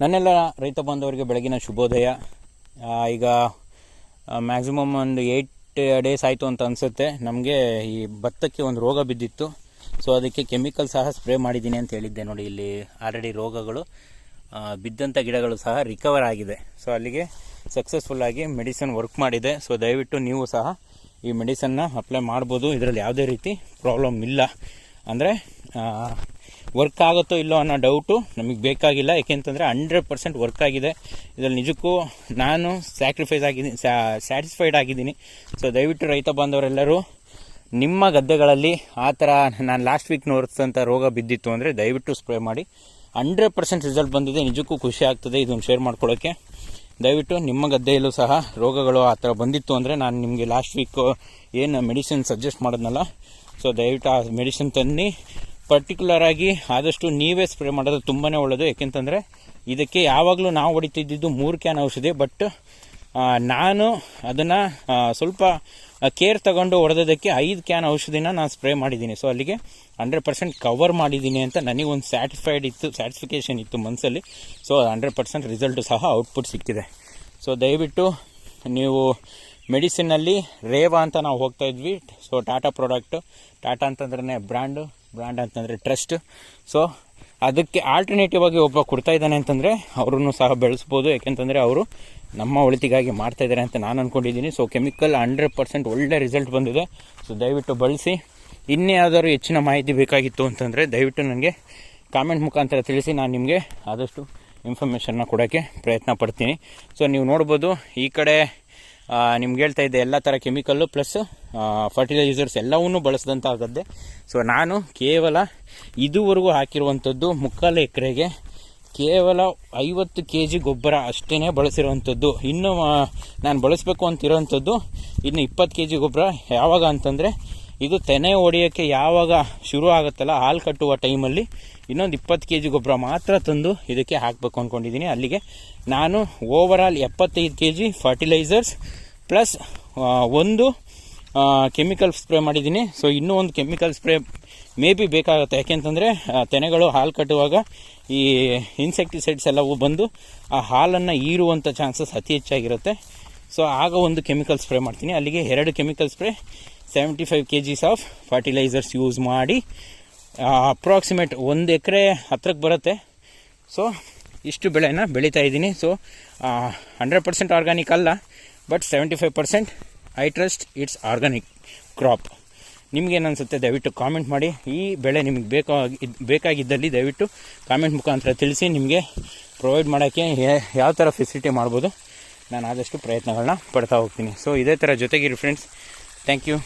ನನ್ನೆಲ್ಲ ರೈತ ಬಾಂಧವರಿಗೆ ಬೆಳಗಿನ ಶುಭೋದಯ. ಈಗ ಮ್ಯಾಕ್ಸಿಮಮ್ ಒಂದು ಏಯ್ಟ್ ಡೇಸ್ ಆಯಿತು ಅಂತ ಅನಿಸುತ್ತೆ. ನಮಗೆ ಈ ಭತ್ತಕ್ಕೆ ಒಂದು ರೋಗ ಬಿದ್ದಿತ್ತು. ಸೊ ಅದಕ್ಕೆ ಕೆಮಿಕಲ್ ಸಹ ಸ್ಪ್ರೇ ಮಾಡಿದ್ದೀನಿ ಅಂತ ಹೇಳಿದ್ದೆ ನೋಡಿ ಇಲ್ಲಿ ಆಲ್ರೆಡಿ ರೋಗಗಳು. ಬಿದ್ದಂಥ ಗಿಡಗಳು ಸಹ ರಿಕವರ್ ಆಗಿದೆ. ಸೊ ಅಲ್ಲಿಗೆ ಸಕ್ಸಸ್ಫುಲ್ಲಾಗಿ ಮೆಡಿಸಿನ್ ವರ್ಕ್ ಮಾಡಿದೆ. ಸೊ ದಯವಿಟ್ಟು ನೀವು ಸಹ ಈ ಮೆಡಿಸನ್ನ ಅಪ್ಲೈ ಮಾಡ್ಬೋದು. ಇದರಲ್ಲಿ ಯಾವುದೇ ರೀತಿ ಪ್ರಾಬ್ಲಮ್ ಇಲ್ಲ. ಅಂದರೆ ವರ್ಕ್ ಆಗುತ್ತೋ ಇಲ್ಲೋ ಅನ್ನೋ ಡೌಟು ನಮಗೆ ಬೇಕಾಗಿಲ್ಲ. ಏಕೆಂತಂದರೆ ಹಂಡ್ರೆಡ್ ಪರ್ಸೆಂಟ್ ವರ್ಕ್ ಆಗಿದೆ. ಇದರಲ್ಲಿ ನಿಜಕ್ಕೂ ನಾನು ಸ್ಯಾಕ್ರಿಫೈಸ್ ಆಗಿದ್ದೀನಿ ಸ್ಯಾಟಿಸ್ಫೈಡ್ ಆಗಿದ್ದೀನಿ. ಸೊ ದಯವಿಟ್ಟು ರೈತ ಬಾಂಧವರೆಲ್ಲರೂ ನಿಮ್ಮ ಗದ್ದೆಗಳಲ್ಲಿ ಆ ಥರ ನಾನು ಲಾಸ್ಟ್ ವೀಕ್ ನೋಡಿದಂಥ ರೋಗ ಬಿದ್ದಿತ್ತು ಅಂದರೆ ದಯವಿಟ್ಟು ಸ್ಪ್ರೇ ಮಾಡಿ. ಹಂಡ್ರೆಡ್ ಪರ್ಸೆಂಟ್ ರಿಸಲ್ಟ್ ಬಂದಿದೆ. ನಿಜಕ್ಕೂ ಖುಷಿ ಆಗ್ತದೆ. ಇದನ್ನು ಶೇರ್ ಮಾಡ್ಕೊಳ್ಳೋಕ್ಕೆ ದಯವಿಟ್ಟು ನಿಮ್ಮ ಗದ್ದೆಯಲ್ಲೂ ಸಹ ರೋಗಗಳು ಆ ಥರ ಬಂದಿತ್ತು ಅಂದರೆ ನಾನು ನಿಮಗೆ ಲಾಸ್ಟ್ ವೀಕು ಏನು ಮೆಡಿಸಿನ್ ಸಜೆಸ್ಟ್ ಮಾಡಿದ್ನಲ್ಲ. ಸೊ ದಯವಿಟ್ಟು ಆ ಮೆಡಿಸಿನ್ ತನ್ನಿ. ಪರ್ಟಿಕ್ಯುಲರ್ ಆಗಿ ಆದಷ್ಟು ನೀವೇ ಸ್ಪ್ರೇ ಮಾಡೋದು ತುಂಬಾ ಒಳ್ಳೆಯದು ಯಾಕೆಂತಂದರೆ ಇದಕ್ಕೆ ಯಾವಾಗಲೂ ನಾವು ಹೊಡಿತಿದ್ದಿದ್ದು ಮೂರು ಕ್ಯಾನ್ ಔಷಧಿ ಬಟ್ ನಾನು ಅದನ್ನು ಸ್ವಲ್ಪ ಕೇರ್ ತಗೊಂಡು ಹೊಡೆದೋದಕ್ಕೆ ಐದು ಕ್ಯಾನ್ ಔಷಧಿನ ನಾನು ಸ್ಪ್ರೇ ಮಾಡಿದ್ದೀನಿ. ಸೊ ಅಲ್ಲಿಗೆ ಹಂಡ್ರೆಡ್ ಪರ್ಸೆಂಟ್ ಕವರ್ ಮಾಡಿದ್ದೀನಿ ಅಂತ ನನಗೊಂದು ಸ್ಯಾಟಿಸ್ಫೈಡ್ ಇತ್ತು ಸ್ಯಾಟಿಸ್ಫಿಕೇಷನ್ ಇತ್ತು ಮನಸ್ಸಲ್ಲಿ ಸೊ ಹಂಡ್ರೆಡ್ ಪರ್ಸೆಂಟ್ ರಿಸಲ್ಟು ಸಹ ಔಟ್ಪುಟ್ ಸಿಕ್ಕಿದೆ. ಸೊ ದಯವಿಟ್ಟು ನೀವು ಮೆಡಿಸಿನಲ್ಲಿ ರೇವಾ ಅಂತ ನಾವು ಹೋಗ್ತಾ ಇದ್ವಿ. ಸೊ ಟಾಟಾ ಪ್ರಾಡಕ್ಟು ಟಾಟಾ ಅಂತಂದ್ರೆ ಬ್ರ್ಯಾಂಡು ಬ್ರ್ಯಾಂಡ್ ಅಂತಂದರೆ ಟ್ರಸ್ಟ್. ಸೊ ಅದಕ್ಕೆ ಆಲ್ಟರ್ನೇಟಿವ್ ಆಗಿ ಒಬ್ಬ ಕೊಡ್ತಾ ಇದ್ದಾನೆ ಅಂತಂದರೆ ಅವರನ್ನು ಸಹ ಬೆಳೆಸ್ಬೋದು. ಯಾಕೆಂತಂದರೆ ಅವರು ನಮ್ಮ ಒಳಿತಿಗಾಗಿ ಮಾಡ್ತಾ ಇದ್ದಾರೆ ಅಂತ ನಾನು ಅಂದ್ಕೊಂಡಿದ್ದೀನಿ ಸೊ ಕೆಮಿಕಲ್ ಹಂಡ್ರೆಡ್ ಪರ್ಸೆಂಟ್ ಒಳ್ಳೆ ರಿಸಲ್ಟ್ ಬಂದಿದೆ. ಸೊ ದಯವಿಟ್ಟು ಬಳಸಿ. ಇನ್ನೇ ಹೆಚ್ಚಿನ ಮಾಹಿತಿ ಬೇಕಾಗಿತ್ತು ಅಂತಂದರೆ ದಯವಿಟ್ಟು ನನಗೆ ಕಾಮೆಂಟ್ ಮುಖಾಂತರ ತಿಳಿಸಿ. ನಾನು ನಿಮಗೆ ಆದಷ್ಟು ಇನ್ಫಾರ್ಮೇಷನ್ನ ಕೊಡೋಕ್ಕೆ ಪ್ರಯತ್ನ ಪಡ್ತೀನಿ. ಸೊ ನೀವು ನೋಡ್ಬೋದು ಈ ಕಡೆ ನಿಮ್ಗೆ ಹೇಳ್ತಾ ಇದ್ದೆ ಎಲ್ಲ ಥರ ಕೆಮಿಕಲ್ಲು ಪ್ಲಸ್ ಫರ್ಟಿಲೈಸರ್ಸ್ ಎಲ್ಲವನ್ನೂ ಬಳಸಿದಂಥ ಸೊ ನಾನು ಕೇವಲ ಇದುವರೆಗೂ ಹಾಕಿರುವಂಥದ್ದು ಮುಕ್ಕಾಲು ಎಕರೆಗೆ ಕೇವಲ ಐವತ್ತು ಕೆ ಜಿ ಗೊಬ್ಬರ ಅಷ್ಟೇ ಬಳಸಿರುವಂಥದ್ದು. ಇನ್ನು ನಾನು ಬಳಸಬೇಕು ಅಂತಿರೋವಂಥದ್ದು ಇನ್ನು ಇಪ್ಪತ್ತು ಕೆ ಜಿ ಗೊಬ್ಬರ. ಯಾವಾಗ ಅಂತಂದರೆ, ಇದು ತೆನೆ ಹೊಡೆಯೋಕ್ಕೆ ಯಾವಾಗ ಶುರು ಆಗುತ್ತಲ್ಲ, ಹಾಲು ಕಟ್ಟುವ ಟೈಮಲ್ಲಿ ಇನ್ನೊಂದು ಇಪ್ಪತ್ತು ಕೆ ಜಿ ಗೊಬ್ಬರ ಮಾತ್ರ ತಂದು ಇದಕ್ಕೆ ಹಾಕಬೇಕು ಅಂದ್ಕೊಂಡಿದ್ದೀನಿ ಅಲ್ಲಿಗೆ ನಾನು ಓವರ್ ಆಲ್ ಎಪ್ಪತ್ತೈದು ಕೆ ಜಿ ಫರ್ಟಿಲೈಸರ್ಸ್ ಪ್ಲಸ್ ಒಂದು ಕೆಮಿಕಲ್ ಸ್ಪ್ರೇ ಮಾಡಿದ್ದೀನಿ. ಸೊ ಇನ್ನೂ ಒಂದು ಕೆಮಿಕಲ್ ಸ್ಪ್ರೇ ಮೇ ಬಿ ಬೇಕಾಗುತ್ತೆ. ಯಾಕೆಂತಂದರೆ ತೆನೆಗಳು ಹಾಲು ಕಟ್ಟುವಾಗ ಈ ಇನ್ಸೆಕ್ಟಿಸೈಡ್ಸ್ ಎಲ್ಲವೂ ಬಂದು ಆ ಹಾಲನ್ನು ಈರುವಂಥ ಚಾನ್ಸಸ್ ಅತಿ ಹೆಚ್ಚಾಗಿರುತ್ತೆ. ಸೊ ಆಗ ಒಂದು ಕೆಮಿಕಲ್ ಸ್ಪ್ರೇ ಮಾಡ್ತೀನಿ. ಅಲ್ಲಿಗೆ ಎರಡು chemical spray seventy five K Gs of fertilisers use ಮಾಡಿ ಅಪ್ರಾಕ್ಸಿಮೇಟ್ ಒಂದು ಎಕರೆ ಹತ್ರಕ್ಕೆ ಬರುತ್ತೆ. ಸೊ ಇಷ್ಟು ಬೆಳೆನ ಬೆಳೀತಾ ಇದ್ದೀನಿ. ಸೊ ಹಂಡ್ರೆಡ್ ಪರ್ಸೆಂಟ್ ಆರ್ಗ್ಯಾನಿಕ್ ಅಲ್ಲ but seventy five percent I trust it's organic crop ನಿಮ್ಗೇನು ಅನಿಸುತ್ತೆ ದಯವಿಟ್ಟು ಕಾಮೆಂಟ್ ಮಾಡಿ. ಈ ಬೆಳೆ ನಿಮಗೆ ಬೇಕಾಗಿ ಬೇಕಾಗಿದ್ದಲ್ಲಿ ದಯವಿಟ್ಟು ಕಾಮೆಂಟ್ ಮುಖಾಂತರ ತಿಳಿಸಿ, ನಿಮಗೆ ಪ್ರೊವೈಡ್ ಮಾಡೋಕ್ಕೆ ಯಾವ ಥರ ಫೆಸಿಲಿಟಿ ಮಾಡ್ಬೋದು. ನಾನು ಆದಷ್ಟು ಪ್ರಯತ್ನಗಳನ್ನ ಪಡ್ತಾ ಹೋಗ್ತೀನಿ. ಸೊ ಇದೇ ಥರ ಜೊತೆಗಿರಿ ಫ್ರೆಂಡ್ಸ್ ಥ್ಯಾಂಕ್ ಯು